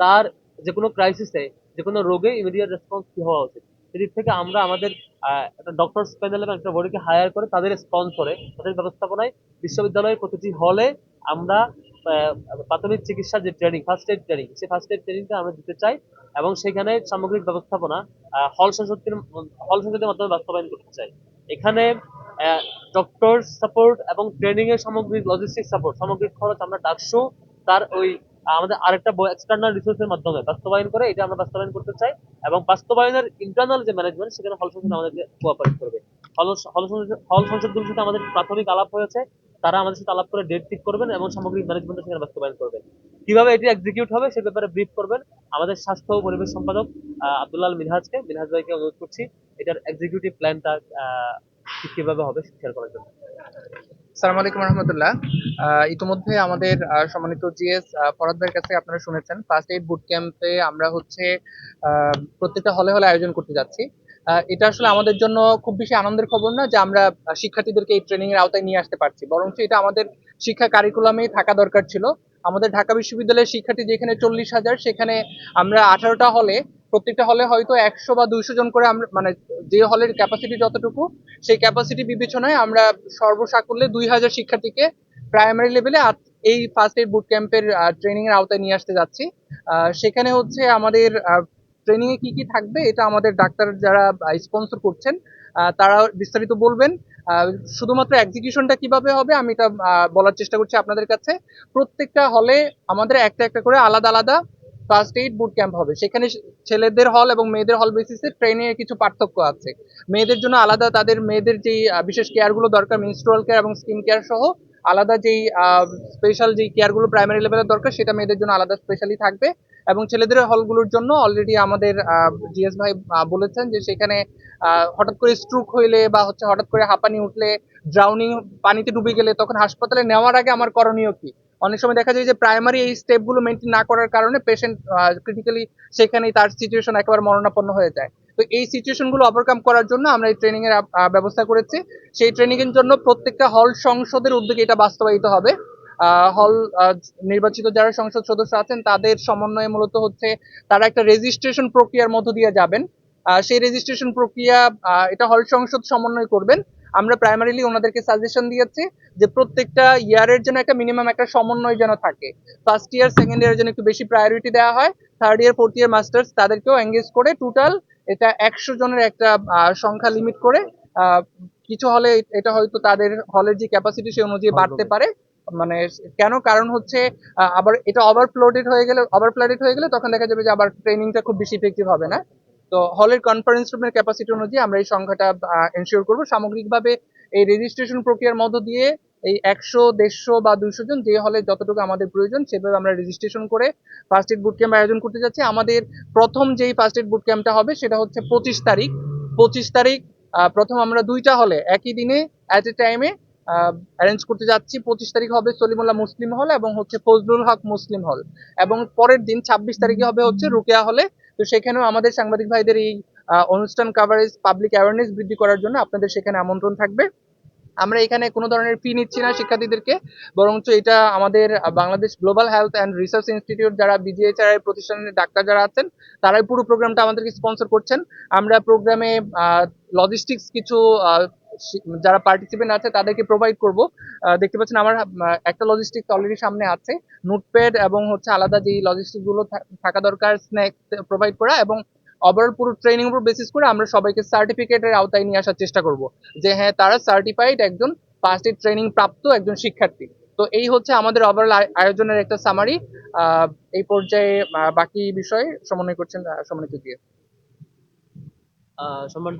তার যে কোনো ক্রাইসিসে যে কোনো রোগে ইমিডিয়েট রেসপন্স কি হওয়া উচিত? সেদিক থেকে আমরা আমাদের একটা ডক্টর প্যানেল এবং একটা বডিকে হায়ার করে তাদের স্পন্সরে তাদের ব্যবস্থাপনায় বিশ্ববিদ্যালয়ের প্রতিটি হলে আমরা প্রাথমিক চিকিৎসার যে ট্রেনিং ফার্স্ট এড ট্রেনিং সেই ফার্স্ট এড ট্রেনিংটা আমরা দিতে চাই এবং সেখানে সামগ্রিক ব্যবস্থাপনা হল সংসদের হল সংসদের মাধ্যমে বাস্তবায়ন করতে চাই। এখানে ডক্টর সাপোর্ট এবং ট্রেনিং এর সামগ্রিক লজিস্টিক সাপোর্ট সামগ্রিক খরচ আমরা ডাকসু, তার ওই আমাদের আরেকটা এক্সটার্নাল রিসোর্সের মাধ্যমে বাস্তবায়ন করে এটা আমরা বাস্তবায়ন করতে চাই এবং বাস্তবায়নের ইন্টারনাল যে ম্যানেজমেন্ট সেখানে হল সংসদ আমাদেরকে কোঅপারেট করবে। হল হল সংসদ হল সংসদগুলোর সাথে আমাদের প্রাথমিক আলাপ হয়েছে, তারা আমাদের সাথে আলাপ করে ডেট ঠিক করবেন এবং সামগ্রিক ম্যানেজমেন্ট সেখানে বাস্তবায়ন করবেন। কীভাবে এটি এক্সিকিউট হবে সে ব্যাপারে ব্রিফ করবেন আমাদের স্বাস্থ্য ও পরিবেশ সম্পাদক আব্দুল্লাহ মিনহাজকে। মিনহাজ ভাইকে অনুরোধ করছি এটার এক্সিকিউটিভ প্ল্যানটা কীভাবে হবে শেয়ার করার জন্য। সালাম আলাইকুম রহমতুল্লাহ। ইতিমধ্যে আমাদের সম্মানিত জিএস কাছে আপনারা শুনেছেন। ফার্স্ট এইড বুট ক্যাম্পে আমরা হচ্ছে প্রত্যেকটা হলে হলে আয়োজন করতে যাচ্ছি। এটা আসলে আমাদের জন্য খুব বেশি আনন্দের খবর না যে আমরা শিক্ষার্থীদেরকে এই ট্রেনিং এর আওতায় নিয়ে আসতে পারছি। বরং এটা আমাদের শিক্ষা কারিকুলামেই থাকা দরকার ছিল। আমাদের ঢাকা বিশ্ববিদ্যালয়ের শিক্ষার্থী যেখানে চল্লিশ হাজার, সেখানে আমরা আঠারোটা হলে, প্রত্যেকটা হলে হয়তো একশো বা দুইশো জন করে আমরা মানে যে হলের ক্যাপাসিটি যতটুকু, সেই ক্যাপাসিটি বিবেচনায় আমরা সর্বসাকুল্যে দুই হাজার শিক্ষার্থীকে প্রাইমারি লেভেলে এই ফার্স্ট এইড বুট ক্যাম্পের ট্রেনিং এর আওতায় নিয়ে আসতে যাচ্ছি। সেখানে হচ্ছে আমাদের ট্রেনিং এ কি কি থাকবে, এটা আমাদের ডাক্তার যারা স্পন্সর করছেন তারা বিস্তারিত বলবেন। শুধুমাত্র এক্সিকিউশনটা কীভাবে হবে আমি এটা বলার চেষ্টা করছি আপনাদের কাছে। প্রত্যেকটা হলে আমাদের একটা একটা করে আলাদা আলাদা ফার্স্ট এইড বুট ক্যাম্প হবে। সেখানে ছেলেদের হল এবং মেয়েদের হল বেসিসে ট্রেনিং এর কিছু পার্থক্য আছে। মেয়েদের জন্য আলাদা তাদের মেয়েদের যেই বিশেষ কেয়ারগুলো দরকার মিনস্ট্রুয়াল কেয়ার এবং স্কিন কেয়ার সহ আলাদা যেই স্পেশাল যেই কেয়ারগুলো প্রাইমারি লেভেলের দরকার, সেটা মেয়েদের জন্য আলাদা স্পেশালি থাকবে। এবং ছেলেদের হলগুলোর জন্য অলরেডি আমাদের জিএস ভাই বলেছেন যে সেখানে হঠাৎ করে স্ট্রোক হইলে বা হচ্ছে হঠাৎ করে হাঁপানি উঠলে ড্রাউনিং পানিতে ডুবে গেলে তখন হাসপাতালে নেওয়ার আগে আমার করণীয় কি? অনেক সময় দেখা যায় যে প্রাইমারি এই স্টেপগুলো মেনটেন না করার কারণে পেশেন্ট ক্রিটিক্যালি সেখানেই তার সিচুয়েশন একেবারে মরণাপন্ন হয়ে যায়। তো এই সিচুয়েশনগুলো ওভারকাম করার জন্য আমরা এই ট্রেনিং এর ব্যবস্থা করেছি। সেই ট্রেনিং এর জন্য প্রত্যেকটা হল সংসদের উদ্যোগে এটা বাস্তবায়িত হবে। হল নির্বাচিত যারা সংসদ সদস্য আছেন তাদের সমন্বয়ে মূলত হচ্ছে তারা একটা রেজিস্ট্রেশন প্রক্রিয়ার মধ্য দিয়ে যাবেন। আহ, সেই রেজিস্ট্রেশন প্রক্রিয়া এটা হল সংসদ সমন্বয় করবেন। আমরা প্রাইমারিলি ওনাদেরকে সাজেশন দিয়েছি যে প্রত্যেকটা ইয়ারের জন্য একটা মিনিমাম একটা সমন্বয় যেন থাকে। ফার্স্ট ইয়ার সেকেন্ড ইয়ারের জন্য একটু বেশি প্রায়োরিটি দেওয়া হয়। Third year fourth year masters তাদেরকেও এঙ্গেজ করে টোটাল এটা একশো জনের একটা আহ, সংখ্যা লিমিট করে। আহ, কিছু হলে এটা হয়তো তাদের হলের যে ক্যাপাসিটি সেই অনুযায়ী বাড়তে পারে। মানে কেন? কারণ হচ্ছে আবার এটা ওভারফ্লোডেড হয়ে গেলে ওভারফ্লাডেড হয়ে গেলে তখন দেখা যাবে যে আবার ট্রেনিংটা খুব বেশি ইফেক্টিভ হবে না। তো হলের কনফারেন্স রুমের ক্যাপাসিটি অনুযায়ী আমরা এই সংখ্যাটা এনশিওর করব। সামগ্রিকভাবে এই রেজিস্ট্রেশন প্রক্রিয়ার মধ্য দিয়ে এই একশো, দেড়শো বা দুইশো জন যে হলে যতটুকু আমাদের প্রয়োজন, সেভাবে আমরা রেজিস্ট্রেশন করে ফার্স্ট এড বুট ক্যাম্প আয়োজন করতে যাচ্ছি। আমাদের প্রথম যেই ফার্স্ট এড বুট ক্যাম্পটা হবে, সেটা হচ্ছে পঁচিশ তারিখ। পঁচিশ তারিখ প্রথম আমরা দুইটা হলে, একই দিনে অ্যাট এ টাইমে অ্যারেঞ্জ করতে যাচ্ছি, পঁচিশ তারিখ হবে সলিমুল্লাহ মুসলিম হল এবং হচ্ছে ফজলুল হক মুসলিম হল। এবং পরের দিন ছাব্বিশ তারিখে হবে হচ্ছে রুকেয়া হলে। তো সেখানেও আমাদের সাংবাদিক ভাইদের এই অনুষ্ঠান কাভারেজ পাবলিক অ্যাওয়ারনেস বৃদ্ধি করার জন্য আপনাদের সেখানে আমন্ত্রণ থাকবে। আমরা এখানে কোনো ধরনের ফি নিচ্ছি না শিক্ষার্থীদেরকে, বরঞ্চ এটা আমাদের Bangladesh global health and research institute যারা বিজিএইচআর এর প্রতিষ্ঠানের ডাক্তার যারা আছেন, তারাই পুরো প্রোগ্রামটা আমাদেরকে স্পন্সর করছেন। আমরা প্রোগ্রামে লজিস্টিক্স কিছু যারা পার্টিসিপেন্ট আছে, তাদেরকে প্রোভাইড করব। দেখতে পাচ্ছেন আমার একটা লজিস্টিক অলরেডি সামনে আছে। নোটপ্যাড এবং হচ্ছে আলাদা যেই লজিস্টিকগুলো থাকা দরকার স্ন্যাক্স প্রোভাইড করা এবং ওভারঅল পুরো ট্রেনিং উপর বেসিস করে আমরা সবাইকে সার্টিফিকেটের আওতায় নিয়ে আসার চেষ্টা করব। যে হ্যাঁ তারা সার্টিফাইড একজন এড ট্রেনিং প্রাপ্ত একজন শিক্ষার্থী। তো এই হচ্ছে আমাদের ওভারঅল আয়োজনের একটা সামারি এই পর্যায়ে বাকি বিষয়ে সমন্বয় করছেন সমন্বিত দিয়ে। সম্মান